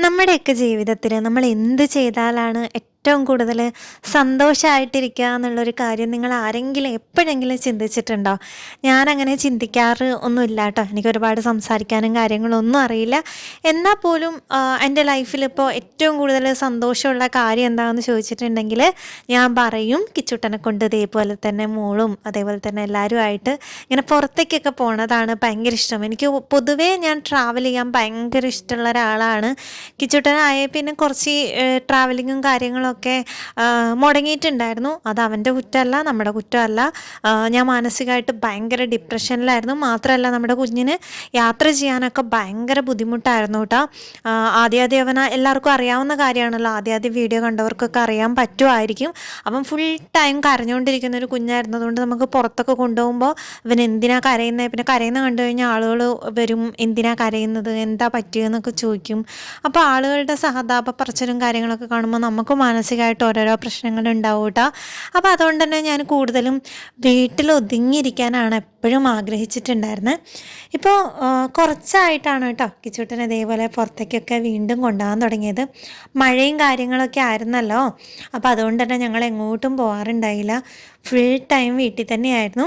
നമ്മുടെയൊക്കെ ജീവിതത്തിൽ നമ്മൾ എന്ത് ചെയ്താലാണ് ഏറ്റവും കൂടുതൽ സന്തോഷമായിട്ടിരിക്കുക എന്നുള്ളൊരു കാര്യം നിങ്ങൾ ആരെങ്കിലും എപ്പോഴെങ്കിലും ചിന്തിച്ചിട്ടുണ്ടോ? ഞാനങ്ങനെ ചിന്തിക്കാറ് ഒന്നുമില്ല കേട്ടോ എനിക്ക് ഒരുപാട് സംസാരിക്കാനും കാര്യങ്ങളൊന്നും അറിയില്ല. എന്നാൽ പോലും എന്റെ ലൈഫിൽ ഇപ്പോൾ ഏറ്റവും കൂടുതൽ സന്തോഷമുള്ള കാര്യം എന്താണെന്ന് ചോദിച്ചിട്ടുണ്ടെങ്കിൽ ഞാൻ പറയും കിച്ചുട്ടനെ കൊണ്ട് ഇതേപോലെ തന്നെ മോളും അതേപോലെ തന്നെ എല്ലാവരുമായിട്ട് ഇങ്ങനെ പുറത്തേക്കൊക്കെ പോണതാണ് ഭയങ്കര ഇഷ്ടം. എനിക്ക് പൊതുവേ ഞാൻ ട്രാവൽ ചെയ്യാൻ ഭയങ്കര ഇഷ്ടമുള്ള ഒരാളാണ് കിച്ചുട്ടനായ പിന്നെ കുറച്ച് ട്രാവലിങ്ങും കാര്യങ്ങളൊക്കെ മുടങ്ങിയിട്ടുണ്ടായിരുന്നു. അത് അവന്റെ കുറ്റമല്ല നമ്മുടെ കുറ്റമല്ല. ഞാൻ മാനസികമായിട്ട് ഭയങ്കര ഡിപ്രഷനിലായിരുന്നു. മാത്രമല്ല നമ്മുടെ കുഞ്ഞിന് യാത്ര ചെയ്യാനൊക്കെ ഭയങ്കര ബുദ്ധിമുട്ടായിരുന്നു കേട്ടോ. ആദ്യം ആദ്യം അവന എല്ലാവർക്കും അറിയാവുന്ന കാര്യമാണല്ലോ. ആദ്യം ആദ്യം വീഡിയോ കണ്ടവർക്കൊക്കെ അറിയാൻ പറ്റുമായിരിക്കും. അവൻ ഫുൾ ടൈം കരഞ്ഞുകൊണ്ടിരിക്കുന്ന ഒരു കുഞ്ഞായിരുന്നതുകൊണ്ട് നമുക്ക് പുറത്തൊക്കെ കൊണ്ടുപോകുമ്പോൾ ഇവൻ എന്തിനാ കരയുന്നത് പിന്നെ കരയുന്ന കണ്ടു കഴിഞ്ഞാൽ ആളുകൾ വരും. എന്തിനാ കരയുന്നത്? എന്താ പറ്റിയെന്നൊക്കെ ചോദിക്കും. അപ്പോൾ ആളുകളുടെ സഹതാപ പറച്ചിലും കാര്യങ്ങളൊക്കെ കാണുമ്പോൾ നമുക്ക് മാനസികമായിട്ട് ഓരോരോ പ്രശ്നങ്ങൾ ഉണ്ടാവും അപ്പോൾ അതുകൊണ്ട് തന്നെ ഞാൻ കൂടുതലും വീട്ടിൽ ഒതുങ്ങിയിരിക്കാനാണ് എപ്പോഴും ആഗ്രഹിച്ചിട്ടുണ്ടായിരുന്നു. ഇപ്പോൾ കുറച്ചായിട്ടാണ് കേട്ടോ കിച്ചൂട്ടനെ ഇതേപോലെ പുറത്തേക്കൊക്കെ വീണ്ടും കൊണ്ടുപോകാൻ തുടങ്ങിയത്. മഴയും കാര്യങ്ങളൊക്കെ ആയിരുന്നല്ലോ. അപ്പോൾ അതുകൊണ്ട് തന്നെ ഞങ്ങൾ എങ്ങോട്ടും പോകാറുണ്ടായില്ല ഫുൾ ടൈം വീട്ടിൽ തന്നെയായിരുന്നു.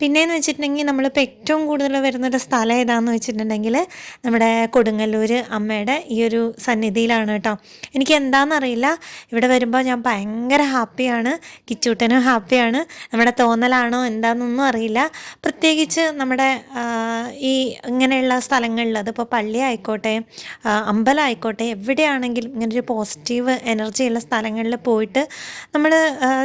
പിന്നെയെന്ന് വെച്ചിട്ടുണ്ടെങ്കിൽ നമ്മളിപ്പോൾ ഏറ്റവും കൂടുതൽ വരുന്നൊരു സ്ഥലം ഏതാണെന്ന് വെച്ചിട്ടുണ്ടെങ്കിൽ നമ്മുടെ കൊടുങ്ങല്ലൂർ അമ്മയുടെ ഈ ഒരു സന്നിധിയിലാണ് കേട്ടോ. എനിക്ക് എന്താണെന്നറിയില്ല ഇവിടെ വരുമ്പോൾ ഞാൻ ഭയങ്കര ഹാപ്പിയാണ് കിച്ചൂട്ടനും ഹാപ്പിയാണ് നമ്മുടെ തോന്നലാണോ എന്താണെന്നൊന്നും അറിയില്ല. പ്രത്യേകിച്ച് നമ്മുടെ ഈ ഇങ്ങനെയുള്ള സ്ഥലങ്ങളിൽ അതിപ്പോൾ പള്ളി ആയിക്കോട്ടെ അമ്പലം ആയിക്കോട്ടെ എവിടെയാണെങ്കിലും ഇങ്ങനൊരു പോസിറ്റീവ് എനർജിയുള്ള സ്ഥലങ്ങളിൽ പോയിട്ട് നമ്മൾ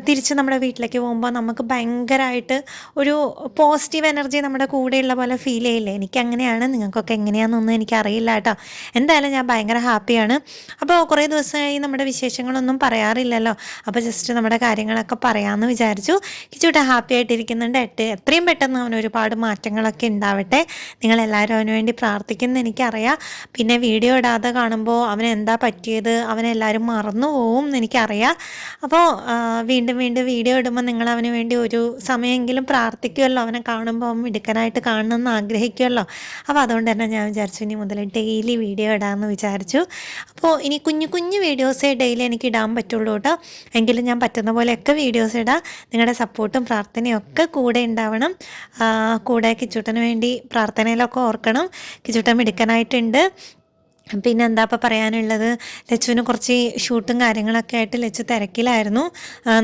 തിരിച്ച് നമ്മുടെ വീട്ടിലേക്ക് പോകുമ്പോൾ നമുക്ക് ഭയങ്കരമായിട്ട് ഒരു പോസിറ്റീവ് എനർജി നമ്മുടെ കൂടെയുള്ള പോലെ ഫീൽ ചെയ്യില്ലേ? എനിക്ക് അങ്ങനെയാണ് നിങ്ങൾക്കൊക്കെ എങ്ങനെയാണെന്നൊന്നും എനിക്കറിയില്ല കേട്ടോ. എന്തായാലും ഞാൻ ഭയങ്കര ഹാപ്പിയാണ് അപ്പോൾ കുറേ ദിവസമായി നമ്മുടെ വിശേഷങ്ങളൊന്നും പറയാറില്ലല്ലോ. അപ്പോൾ ജസ്റ്റ് നമ്മുടെ കാര്യങ്ങളൊക്കെ പറയാമെന്ന് വിചാരിച്ചു. കിച്ചൂട്ട ഹാപ്പി ആയിട്ടിരിക്കുന്നുണ്ട്. എട്ട് എത്രയും പെട്ടെന്ന് അവൻ ഒരുപാട് മാറ്റങ്ങളൊക്കെ ഉണ്ടാവട്ടെ. നിങ്ങളെല്ലാവരും അവന് വേണ്ടി പ്രാർത്ഥിക്കുന്ന എനിക്കറിയാം. പിന്നെ വീഡിയോ ഇടാതെ കാണുമ്പോൾ അവൻ എന്താ പറ്റിയത്? അവനെല്ലാവരും മറന്നു പോവും എനിക്കറിയാം. അപ്പോൾ വീണ്ടും വീണ്ടും വീഡിയോ ഇടുമ്പോൾ നിങ്ങൾ അവന് വേണ്ടി ഒരു സമയമെങ്കിലും പ്രാർത്ഥിക്കുമല്ലോ. അവനെ കാണുമ്പോൾ അവൻ മിടുക്കനായിട്ട് കാണണമെന്ന് ആഗ്രഹിക്കുമല്ലോ. അപ്പോൾ അതുകൊണ്ട് തന്നെ ഞാൻ വിചാരിച്ചു ഇനി മുതൽ ഡെയിലി വീഡിയോ ഇടാമെന്ന് വിചാരിച്ചു. അപ്പോൾ ഇനി കുഞ്ഞു കുഞ്ഞു വീഡിയോസേ ഡെയിലി എനിക്ക് ഇടാൻ പറ്റുള്ളൂ കേട്ടോ. എങ്കിലും ഞാൻ പറ്റുന്ന പോലെയൊക്കെ വീഡിയോസ് ഇടാം. നിങ്ങളുടെ സപ്പോർട്ടും പ്രാർത്ഥനയും ഒക്കെ കൂടെ ഉണ്ടാവണം. കൂടെ കിച്ചുട്ടന് വേണ്ടി പ്രാർത്ഥനയിലൊക്കെ ഓർക്കണം. കിച്ചുട്ടൻ മിടുക്കനായിട്ടുണ്ട്. പിന്നെ എന്താ ഇപ്പം പറയാനുള്ളത്? ലച്ചുവിന് കുറച്ച് ഷൂട്ടും കാര്യങ്ങളൊക്കെ ആയിട്ട് ലച്ചു തിരക്കിലായിരുന്നു.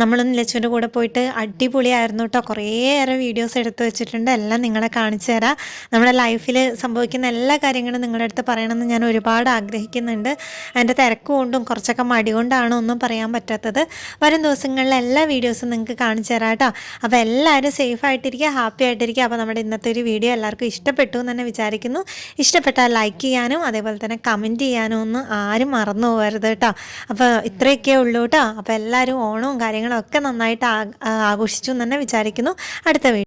നമ്മളൊന്ന് ലച്ചുവിന്റെ കൂടെ പോയിട്ട് അടിപൊളിയായിരുന്നു കേട്ടോ കുറേയേറെ വീഡിയോസ് എടുത്തു വെച്ചിട്ടുണ്ട്. എല്ലാം നിങ്ങളെ കാണിച്ചു തരാം. നമ്മുടെ ലൈഫിൽ സംഭവിക്കുന്ന എല്ലാ കാര്യങ്ങളും നിങ്ങളുടെ അടുത്ത് പറയണമെന്ന് ഞാൻ ഒരുപാട് ആഗ്രഹിക്കുന്നുണ്ട്. അതിന്റെ തിരക്ക് കൊണ്ടും കുറച്ചൊക്കെ മടി കൊണ്ടാണോ ഒന്നും പറയാൻ പറ്റാത്തത്. വരും ദിവസങ്ങളിൽ എല്ലാ വീഡിയോസും നിങ്ങൾക്ക് കാണിച്ചു തരാം കേട്ടോ അപ്പോൾ എല്ലാവരും സേഫ് ആയിട്ടിരിക്കുക ഹാപ്പി ആയിട്ടിരിക്കുക. അപ്പോൾ നമ്മുടെ ഇന്നത്തെ ഒരു വീഡിയോ എല്ലാവർക്കും ഇഷ്ടപ്പെട്ടു എന്ന് തന്നെ വിചാരിക്കുന്നു. ഇഷ്ടപ്പെട്ടാൽ ലൈക്ക് ചെയ്യാനും അതേപോലെ തന്നെ കമന്റ് ചെയ്യാനൊന്നും ആരും മറന്നു പോകരുത് കേട്ടോ. അപ്പോൾ ഇത്രയൊക്കെ ഉള്ളൂ കേട്ടോ. അപ്പോൾ എല്ലാവരും ഓണവും കാര്യങ്ങളും ഒക്കെ നന്നായിട്ട് ആഘോഷിച്ചു എന്ന് തന്നെ വിചാരിക്കുന്നു. അടുത്ത വീഡിയോ